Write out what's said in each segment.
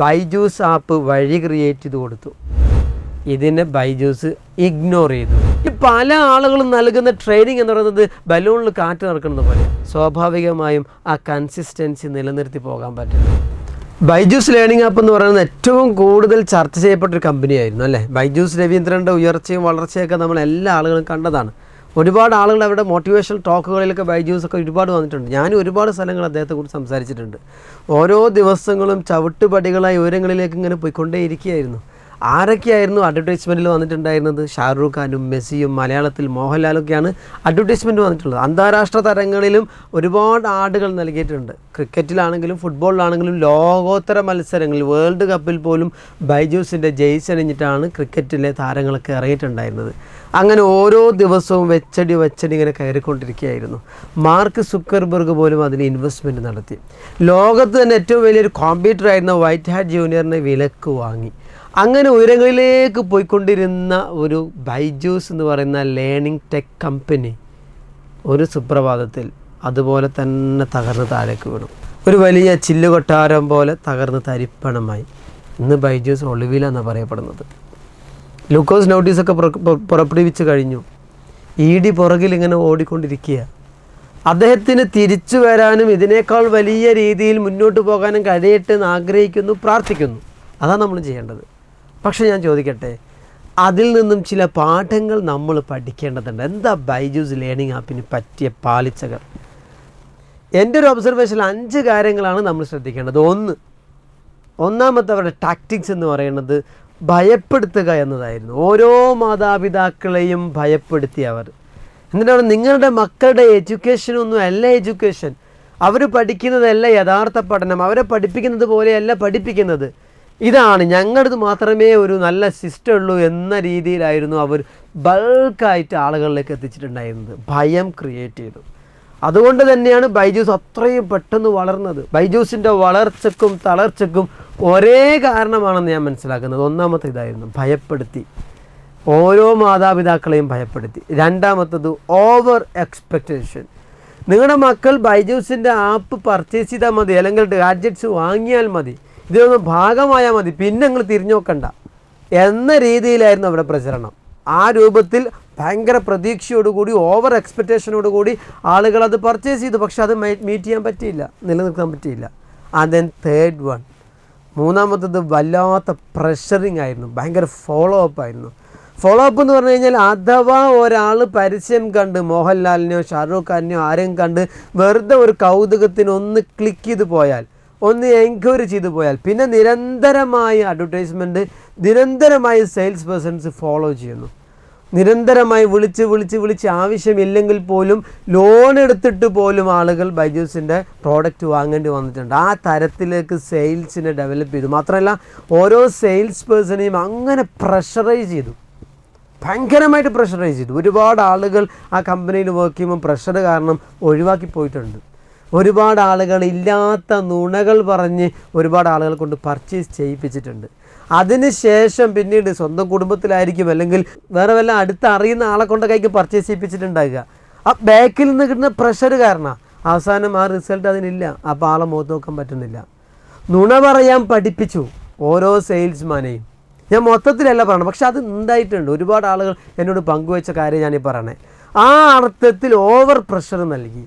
Byju's app വഴി create ചെയ്ത് കൊടുത്തു. ഇതിനെ ബൈജൂസ് ഇഗ്നോർ ചെയ്തു. പല ആളുകളും നൽകുന്ന ട്രെയിനിങ് എന്ന് പറയുന്നത് ബലൂണിൽ കാറ്റ് നടക്കുന്നത് പോലെ. സ്വാഭാവികമായും ആ കൺസിസ്റ്റൻസി നിലനിർത്തി പോകാൻ പറ്റില്ല ബൈജൂസ് ലേണിംഗ് ആപ്പ് എന്ന് പറയുന്നത് ഏറ്റവും കൂടുതൽ ചർച്ച ചെയ്യപ്പെട്ട ഒരു കമ്പനിയായിരുന്നു അല്ലേ? ബൈജൂസ് രവീന്ദ്രന്റെ ഉയർച്ചയും വളർച്ചയൊക്കെ നമ്മൾ എല്ലാ ആളുകളും കണ്ടതാണ്. ഒരുപാട് ആളുകൾ അവിടെ മോട്ടിവേഷണൽ ടോക്കുകളിലൊക്കെ ബൈജൂസ് ഒക്കെ ഒരുപാട് വന്നിട്ടുണ്ട്. ഞാൻ ഒരുപാട് സ്ഥലങ്ങൾ അദ്ദേഹത്തെക്കുറിച്ച് സംസാരിച്ചിട്ടുണ്ട്. ഓരോ ദിവസങ്ങളും ചവിട്ടുപടികളായി ഉയരങ്ങളിലേക്ക് ഇങ്ങനെ പോയിക്കൊണ്ടേയിരിക്കുകയായിരുന്നു. ആരൊക്കെയായിരുന്നു അഡ്വർടൈസ്മെന്റിൽ വന്നിട്ടുണ്ടായിരുന്നത്? ഷാറൂഖ് ഖാനും മെസ്സിയും മലയാളത്തിൽ മോഹൻലാലൊക്കെയാണ് അഡ്വർടൈസ്മെന്റ് വന്നിട്ടുള്ളത്. അന്താരാഷ്ട്ര തരങ്ങളിലും ഒരുപാട് ആടുകൾ നൽകിയിട്ടുണ്ട്. ക്രിക്കറ്റിലാണെങ്കിലും ഫുട്ബോളിലാണെങ്കിലും ലോകോത്തര മത്സരങ്ങളിൽ വേൾഡ് കപ്പിൽ പോലും ബൈജൂസിന്റെ ജയിച്ചണിഞ്ഞിട്ടാണ് ക്രിക്കറ്റിലെ താരങ്ങളൊക്കെ ഇറങ്ങിയിട്ടുണ്ടായിരുന്നത്. അങ്ങനെ ഓരോ ദിവസവും വെച്ചടി വെച്ചടി ഇങ്ങനെ കയറിക്കൊണ്ടിരിക്കുകയായിരുന്നു. മാർക്ക് സുക്കർബർഗ് പോലും അതിന് ഇൻവെസ്റ്റ്മെന്റ് നടത്തി. ലോകത്ത് തന്നെ ഏറ്റവും വലിയൊരു കോമ്പ്യൂട്ടറായിരുന്ന വൈറ്റ് ഹാറ്റ് ജൂനിയറിനെ വിലക്ക് വാങ്ങി. അങ്ങനെ ഉയരങ്ങളിലേക്ക് പോയിക്കൊണ്ടിരുന്ന ഒരു ബൈജൂസ് എന്ന് പറയുന്ന ലേണിംഗ് ടെക് കമ്പനി ഒരു സുപ്രഭാതത്തിൽ അതുപോലെ തന്നെ തകർന്ന് താഴേക്ക് വീണു. ഒരു വലിയ ചില്ലുകൊട്ടാരം പോലെ തകർന്ന് തരിപ്പണമായി. ഇന്ന് ബൈജൂസ് ഒളിവിലാണ് പറയപ്പെടുന്നത്. ലൂക്കോസ് നോട്ടീസൊക്കെ പുറ- പുറ- പുറപ്പെടുവിച്ച് കഴിഞ്ഞു. ഇ ഡി പുറകിൽ ഇങ്ങനെ ഓടിക്കൊണ്ടിരിക്കുക. അദ്ദേഹത്തിന് തിരിച്ചു വരാനും ഇതിനേക്കാൾ വലിയ രീതിയിൽ മുന്നോട്ട് പോകാനും കഴിയട്ടെ എന്ന് ആഗ്രഹിക്കുന്നു പ്രാർത്ഥിക്കുന്നു. അതാണ് നമ്മൾ ചെയ്യേണ്ടത്. പക്ഷെ ഞാൻ ചോദിക്കട്ടെ അതിൽ നിന്നും ചില പാഠങ്ങൾ നമ്മൾ പഠിക്കേണ്ടതുണ്ട്. എന്താ ബൈജൂസ് ലേണിംഗ് ആപ്പിന് പറ്റിയ പാലിച്ചകൾ എന്റെ ഒരു ഒബ്സർവേഷനിൽ അഞ്ച് കാര്യങ്ങളാണ് നമ്മൾ ശ്രദ്ധിക്കേണ്ടത്. ഒന്ന് ഒന്നാമത്തെ അവരുടെ ടാക്ടിക്സ് എന്ന് പറയുന്നത് ഭയപ്പെടുത്തുക എന്നതായിരുന്നു. ഓരോ മാതാപിതാക്കളെയും ഭയപ്പെടുത്തി അവർ എന്നിട്ടാണ് നിങ്ങളുടെ മക്കളുടെ എഡ്യൂക്കേഷനൊന്നും അല്ല എഡ്യൂക്കേഷൻ അവർ പഠിക്കുന്നതല്ല യഥാർത്ഥ പഠനം. അവരെ പഠിപ്പിക്കുന്നത് പോലെയല്ല പഠിപ്പിക്കുന്നത്. ഇതാണ് ഞങ്ങളുടെ മാത്രമേ ഒരു നല്ല സിസ്റ്റം ഉള്ളൂ എന്ന രീതിയിലായിരുന്നു അവർ ബൾക്കായിട്ട് ആളുകളിലേക്ക് എത്തിച്ചിട്ടുണ്ടായിരുന്നത്. ഭയം ക്രിയേറ്റ് ചെയ്തു. അതുകൊണ്ട് തന്നെയാണ് ബൈജൂസ് അത്രയും പെട്ടെന്ന് വളർന്നത്. ബൈജൂസിന്റെ വളർച്ചക്കും തളർച്ചക്കും ഒരേ കാരണമാണെന്ന് ഞാൻ മനസ്സിലാക്കുന്നത്. ഒന്നാമത്തെ ഇതായിരുന്നു ഭയപ്പെടുത്തി. ഓരോ മാതാപിതാക്കളെയും ഭയപ്പെടുത്തി. രണ്ടാമത്തത് ഓവർ എക്സ്പെക്റ്റേഷൻ നിങ്ങളുടെ മക്കൾ ബൈജൂസിന്റെ ആപ്പ് പർച്ചേസ് ചെയ്താൽ മതി അല്ലെങ്കിൽ ഗാഡ്ജറ്റ്സ് വാങ്ങിയാൽ മതി. ഇതിലൊന്ന് ഭാഗമായാൽ മതി. പിന്നെ നിങ്ങൾ തിരിഞ്ഞു നോക്കണ്ട. എന്ന രീതിയിലായിരുന്നു അവിടെ പ്രചരണം. ആ രൂപത്തിൽ ഭയങ്കര പ്രതീക്ഷയോടുകൂടി ഓവർ എക്സ്പെക്റ്റേഷനോടുകൂടി ആളുകൾ അത് പർച്ചേസ് ചെയ്തു. പക്ഷെ അത് മീറ്റ് ചെയ്യാൻ പറ്റിയില്ല. നിലനിർത്താൻ പറ്റിയില്ല. ആൻഡ് ദെൻ തേർഡ് വൺ മൂന്നാമത്തത് വല്ലാത്ത പ്രഷറിങ് ആയിരുന്നു. ഭയങ്കര ഫോളോ അപ്പ് ആയിരുന്നു. ഫോളോ അപ്പ് എന്ന് പറഞ്ഞു കഴിഞ്ഞാൽ അഥവാ ഒരാൾ പരസ്യം കണ്ട് മോഹൻലാലിനെയോ ഷാറൂഖ് ഖാനെയോ ആരെയും കണ്ട് വെറുതെ ഒരു കൗതുകത്തിന് ഒന്ന് ക്ലിക്ക് ചെയ്ത് പോയാൽ ഒന്ന് എൻക്വയറി ചെയ്തു പോയാൽ പിന്നെ നിരന്തരമായി അഡ്വർടൈസ്മെന്റ് നിരന്തരമായി സെയിൽസ് പേഴ്സൺസ് ഫോളോ ചെയ്യുന്നു. നിരന്തരമായി വിളിച്ച് വിളിച്ച് വിളിച്ച് ആവശ്യമില്ലെങ്കിൽ പോലും ലോൺ എടുത്തിട്ട് പോലും ആളുകൾ ബൈജൂസിന്റെ പ്രോഡക്റ്റ് വാങ്ങേണ്ടി വന്നിട്ടുണ്ട്. ആ തരത്തിലേക്ക് സെയിൽസിനെ ഡെവലപ്പ് ചെയ്തു. മാത്രമല്ല ഓരോ സെയിൽസ് പേഴ്സണെയും അങ്ങനെ പ്രഷറൈസ് ചെയ്തു. ഭയങ്കരമായിട്ട് പ്രഷറൈസ് ചെയ്തു. ഒരുപാട് ആളുകൾ ആ കമ്പനിയിൽ വർക്ക് ചെയ്യുമ്പോൾ പ്രഷർ കാരണം ഒഴിവാക്കി പോയിട്ടുണ്ട്. ഒരുപാട് ആളുകൾ ഇല്ലാത്ത നുണകൾ പറഞ്ഞ് ഒരുപാട് ആളുകൾ കൊണ്ട് പർച്ചേസ് ചെയ്യിപ്പിച്ചിട്ടുണ്ട്. അതിനുശേഷം പിന്നീട് സ്വന്തം കുടുംബത്തിലായിരിക്കും അല്ലെങ്കിൽ വേറെ വല്ല അടുത്ത് അറിയുന്ന ആളെ കൊണ്ട് കൈക്ക് പർച്ചേസ് ചെയ്യിപ്പിച്ചിട്ടുണ്ടാകുക ആ ബാക്കിൽ നിന്ന് കിട്ടുന്ന പ്രഷർ കാരണം. അവസാനം ആ റിസൾട്ട് അതിനില്ല. അപ്പോൾ ആളെ മുഖത്ത് നോക്കാൻ പറ്റുന്നില്ല. നുണ പറയാൻ പഠിപ്പിച്ചു ഓരോ സെയിൽസ്മാനെയും ഞാൻ മൊത്തത്തിലല്ല പറയണം പക്ഷെ അത് ഉണ്ടായിട്ടുണ്ട്. ഒരുപാട് ആളുകൾ എന്നോട് പങ്കുവെച്ച കാര്യം ഞാനീ പറയണേ. ആ അർത്ഥത്തിൽ ഓവർ പ്രഷർ നൽകി.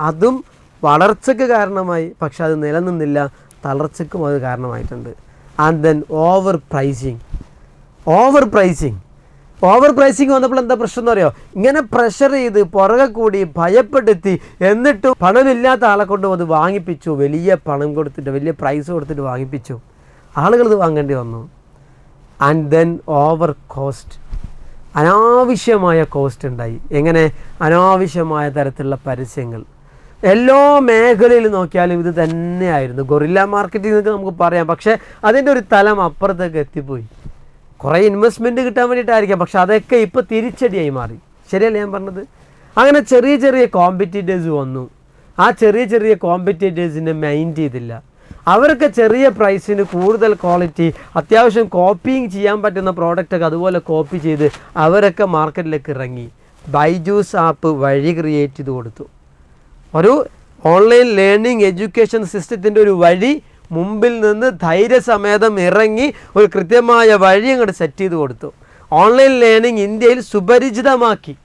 അതും വളർച്ചയ്ക്ക് കാരണമായി പക്ഷെ അത് നിലനിന്നില്ല. തളർച്ചയ്ക്കും അത് കാരണമായിട്ടുണ്ട്. And then over pricing over pricing over pricing വന്നപ്പോൾ എന്താ പ്രശ്നം എന്ന് അറിയോ? ഇങ്ങനെ പ്രഷർ ചെയ്ത് പുറകെ കൂടി ഭയപ്പെടുത്തി എന്നിട്ടും പണമില്ലാത്ത ആളെ കൊണ്ട് അത് വാങ്ങിപ്പിച്ചു. വലിയ പണം കൊടുത്തിട്ട് വലിയ പ്രൈസ് കൊടുത്തിട്ട് വാങ്ങിപ്പിച്ചു. ആളുകൾ ഇത് വാങ്ങേണ്ടി വന്നു. ആൻഡ് ദെൻ ഓവർ കോസ്റ്റ് അനാവശ്യമായ കോസ്റ്റ് ഉണ്ടായി. എങ്ങനെ? അനാവശ്യമായ തരത്തിലുള്ള പരസ്യങ്ങൾ. എല്ലാ മേഖലയിൽ നോക്കിയാലും ഇത് തന്നെയായിരുന്നു. ഗൊറില്ല മാർക്കറ്റിംഗ് എന്നൊക്കെ നമുക്ക് പറയാം. പക്ഷേ അതിന്റെ ഒരു തലം അപ്പുറത്തേക്ക് എത്തിപ്പോയി. കുറേ ഇൻവെസ്റ്റ്മെന്റ് കിട്ടാൻ വേണ്ടിയിട്ടായിരിക്കാം. പക്ഷെ അതൊക്കെ ഇപ്പോൾ തിരിച്ചടിയായി മാറി. ശരിയല്ലേ ഞാൻ പറഞ്ഞത്? അങ്ങനെ ചെറിയ ചെറിയ കോമ്പറ്റീറ്റേഴ്സ് വന്നു. ആ ചെറിയ ചെറിയ കോമ്പറ്റീറ്റേഴ്സിനെ മൈൻഡ് ചെയ്തില്ല. അവർക്ക് ചെറിയ പ്രൈസിന് കൂടുതൽ ക്വാളിറ്റി അത്യാവശ്യം കോപ്പിങ് ചെയ്യാൻ പറ്റുന്ന പ്രോഡക്റ്റൊക്കെ അതുപോലെ കോപ്പി ചെയ്ത് അവരൊക്കെ മാർക്കറ്റിലേക്ക് ഇറങ്ങി. ബൈജൂസ് ആപ്പ് വഴി ക്രിയേറ്റ് ചെയ്ത് കൊടുത്തു. ഒരു ഓൺലൈൻ ലേണിംഗ് എഡ്യൂക്കേഷൻ സിസ്റ്റത്തിന്റെ ഒരു വഴി മുമ്പിൽ നിന്ന് ധൈര്യസമേതം ഇറങ്ങി ഒരു കൃത്യമായ വഴി അങ്ങോട്ട് സെറ്റ് ചെയ്ത് കൊടുത്തു. ഓൺലൈൻ ലേണിംഗ് ഇന്ത്യയിൽ സുപരിചിതമാക്കി.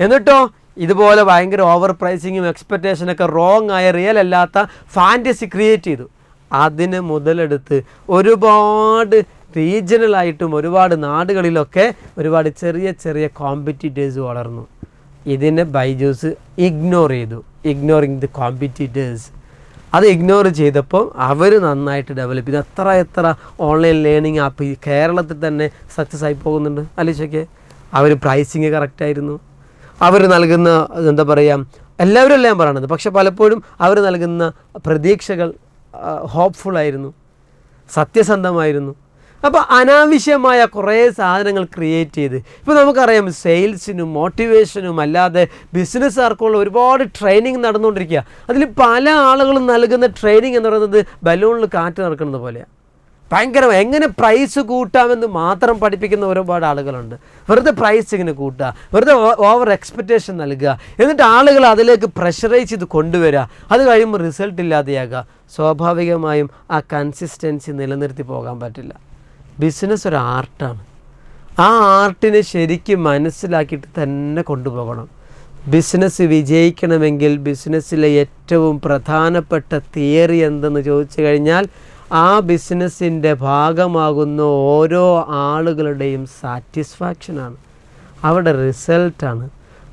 എന്നിട്ടോ? ഇതുപോലെ ഭയങ്കര ഓവർ പ്രൈസിങ്ങും എക്സ്പെക്റ്റേഷനൊക്കെ റോങ് ആയ റിയൽ അല്ലാത്ത ഫാന്റസി ക്രിയേറ്റ് ചെയ്തു. അതിന് മുതലെടുത്ത് ഒരുപാട് റീജിയണലായിട്ടും ഒരുപാട് നാടുകളിലൊക്കെ ഒരുപാട് ചെറിയ ചെറിയ കോമ്പറ്റീറ്റേഴ്സ് വളർന്നു. ഇതിനെ ബൈജൂസ് ഇഗ്നോർ ചെയ്തു. ഇഗ്നോറിങ് ദി കോമ്പറ്റീറ്റേഴ്സ് അത് ഇഗ്നോർ ചെയ്തപ്പോൾ അവർ നന്നായിട്ട് ഡെവലപ്പ് ചെയ്തു. എത്ര എത്ര ഓൺലൈൻ ലേണിംഗ് ആപ്പ് ഈ കേരളത്തിൽ തന്നെ സക്സസ് ആയി പോകുന്നുണ്ട്. അലീഷയ്ക്ക് അവർ പ്രൈസിങ് കറക്റ്റായിരുന്നു അവർ നൽകുന്ന എന്താ പറയുക എല്ലാവരും എല്ലാം പറയണത്. പക്ഷെ പലപ്പോഴും അവർ നൽകുന്ന പ്രതീക്ഷകൾ ഹോപ്പ്ഫുൾ ആയിരുന്നു. സത്യസന്ധമായിരുന്നു. അപ്പോൾ അനാവശ്യമായ കുറേ സാധനങ്ങൾ ക്രിയേറ്റ് ചെയ്ത്. ഇപ്പോൾ നമുക്കറിയാം സെയിൽസിനും മോട്ടിവേഷനും അല്ലാതെ ബിസിനസ് ആർക്കുള്ള ഒരുപാട് ട്രെയിനിങ് നടന്നുകൊണ്ടിരിക്കുക. അതിൽ പല ആളുകളും നൽകുന്ന ട്രെയിനിങ് എന്ന് പറയുന്നത് ബലൂണിൽ കാറ്റ് നടക്കുന്നത് പോലെയാണ് ഭയങ്കര എങ്ങനെ പ്രൈസ് കൂട്ടാമെന്ന് മാത്രം പഠിപ്പിക്കുന്ന ഒരുപാട് ആളുകളുണ്ട്. വെറുതെ പ്രൈസ് ഇങ്ങനെ കൂട്ടുക വെറുതെ ഓവർ എക്സ്പെക്റ്റേഷൻ നൽകുക എന്നിട്ട് ആളുകൾ അതിലേക്ക് പ്രഷറൈസ് ചെയ്ത് കൊണ്ടുവരിക. അത് കഴിയുമ്പോൾ റിസൾട്ട് ഇല്ലാതെയാകുക. സ്വാഭാവികമായും ആ കൺസിസ്റ്റൻസി നിലനിർത്തി പോകാൻ പറ്റില്ല. ബിസിനസ് ഒരു ആർട്ടാണ്. ആ ആർട്ടിനെ ശരിക്കും മനസ്സിലാക്കിയിട്ട് തന്നെ കൊണ്ടുപോകണം. ബിസിനസ് വിജയിക്കണമെങ്കിൽ ബിസിനസ്സിലെ ഏറ്റവും പ്രധാനപ്പെട്ട തിയറി എന്തെന്ന് ചോദിച്ചു കഴിഞ്ഞാൽ ആ ബിസിനസ്സിന്റെ ഭാഗമാകുന്ന ഓരോ ആളുകളുടെയും സാറ്റിസ്ഫാക്ഷനാണ് അവരുടെ റിസൾട്ടാണ്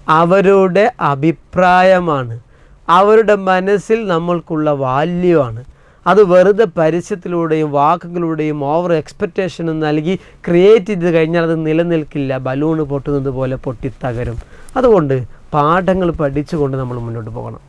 അവരുടെ അഭിപ്രായമാണ്. അവരുടെ മനസ്സിൽ നമ്മൾക്കുള്ള വാല്യൂ ആണ്. അത് വെറുതെ പരസ്യത്തിലൂടെയും വാക്കുകളുടെയും ഓവർ എക്സ്പെക്റ്റേഷനും നൽകി ക്രിയേറ്റ് ചെയ്ത് കഴിഞ്ഞാൽ അത് നിലനിൽക്കില്ല. ബലൂണ് പൊട്ടുന്നത് പോലെ പൊട്ടിത്തകരും. അതുകൊണ്ട് പാഠങ്ങൾ പഠിച്ചുകൊണ്ട് നമ്മൾ മുന്നോട്ട് പോകണം.